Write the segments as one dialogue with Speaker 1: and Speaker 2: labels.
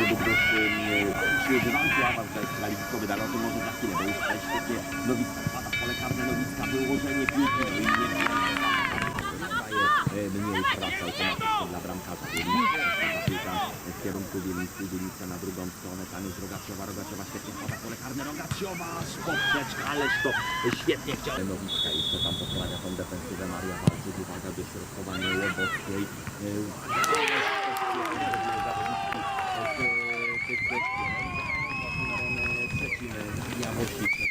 Speaker 1: Bydgoszcz przyjedzie walki awans to jest realizowy, ale o tym może za chwilę, bo już tutaj świetnie Nowicka wpada w pole karne, Nowicka, wyłożenie piłki, no i nie daje mniej pracy automatyczną dla bramkarza Wielińska, ta piłka w kierunku Wielińskiej, Wielińska na drugą stronę, tam jest Rogaciowa, Rogaciowa świetnie wpada w pole karne, Rogaciowa, aż poprzeczka, ależ to świetnie chciał. Nowicka jeszcze tam poprawa tą defensywę, Maria Walczyk, uwaga, dośrodkowanie Łobowskiej, e, ależ to świetnie zrobiły zawodniczki z tych gości, no i na trzecim Maria Mośniczek,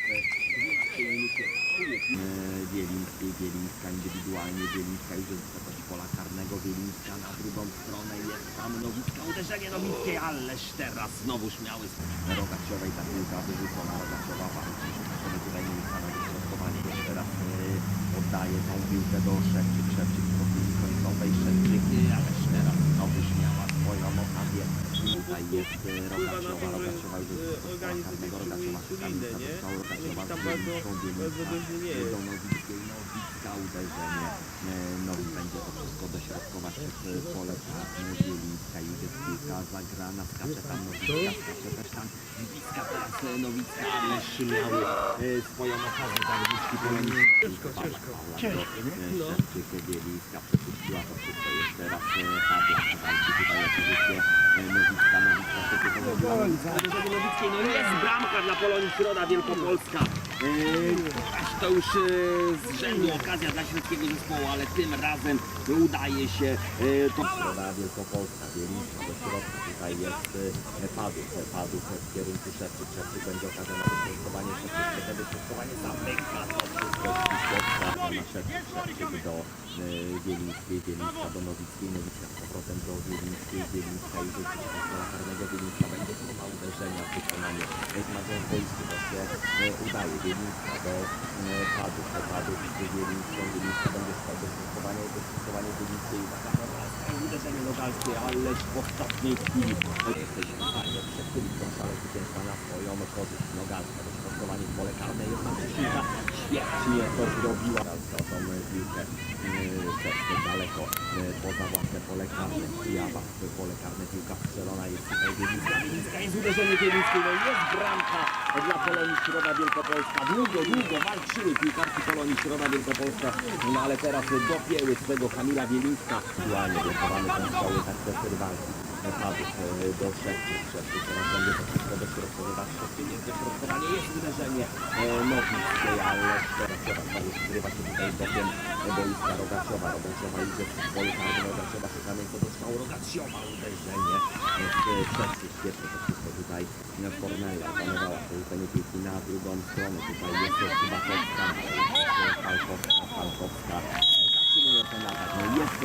Speaker 1: Wielińskiej, Wielińska indywidualnie, Wielińska już jest w wysokości pola karnego, Wielińska na drugą stronę, jest tam Nowicka, uderzenie Nowickiej, ależ teraz znowu śmiały z Rogaciowej, ta piłka wyrzucona, Rogaciowa walczy, sobie tutaj miejsca na dośrodkowanie, jeszcze raz e, oddaje tą piłkę do Szewczyk, Szewczyk chwili końcowej, Szewczyk, tutaj jest e, Rogaciowa, Rogaciowa już jest w wysokości pola karnego, Rogaciowa szuka miejsca do strzału, Rogaciowa z Wielińską, Wielińska, do Nowickiej, Nowicka uderzenie. E, Nowi będzie to wszystko dośrodkować przez pole karne. Wielińska już jest piłka zagrana, skacze tam Nowicka, skacze też tam Nowicka, teraz e, Nowicka, ale miały e, swoją okazję zawodniczki polonii. Ciężko, ciężko. Ciężko, Szewczyk, Wielińska przepuściła to wszystko jeszcze raz e, Pawła, tutaj o pozycję e, Nowicka, jest bramka dla Polonii Środa Wielkopolska. Aż to już e, z rzędu okazja dla środkiego zespołu, ale tym razem udaje się e, to... Środa Wielkopolska, Wielińska do środka, tutaj jest e, Padów, Padów w kierunku Szewczyk, Szewczyk będzie okazja na dośrodkowanie, Szewczyk chce dośrodkowanie, zamyka to wszystko do Wielińskiej, Wielińska do Nowickiej, Nowicka z powrotem do Wielińskiej, z pola karnego, Wielińska będzie próba uderzenia w wykonaniu Zmagę Wojsku, to się e, Wielińska do e, do Padów z Wielińską, Wielińska będzie Wielińskiej, uwaga, Nogalska i uderzenie Nogalskie, ależ w ostatniej chwili. Jesteśmy w stanie przechylić tą szalę zwycięstwa na swoją korzyść, Nogalska, dośrodkowanie w pole karne, świetnie to zrobiła, tą piłkę e, też daleko e, poza własne pole karne, Kujawa w pole karne, piłka strzelona jest tutaj Wielińska, Wielińska jest uderzenie Wielińskiej, no jest bramka dla Polonii Środa Wielkopolska, długo, długo walczyły piłkarki Polonii Środa Wielkopolska, no ale teraz dopięły swego Kamila Wielińska, aktualnie blokowany ten cały tak też rywalki. Padów e, do Szewczy, Szewczy teraz będzie to wszystko dośrodkowywać, Szewczy jest uderzenie e, ale teraz teraz Padów zgrywa się tutaj bokiem e, boiska Rogaciowa, Rogaciowa idzie w polu karnym, Rogaciowa szuka miejsca do strzału, Rogaciowa uderzenie e, z Szewczy, świetnie to wszystko tutaj e, Kornelia opanowała połączenie piłki na drugą stronę, tutaj jest chyba Falkowska, Falkowska, Falkowska, zatrzymuje ten atak, no jest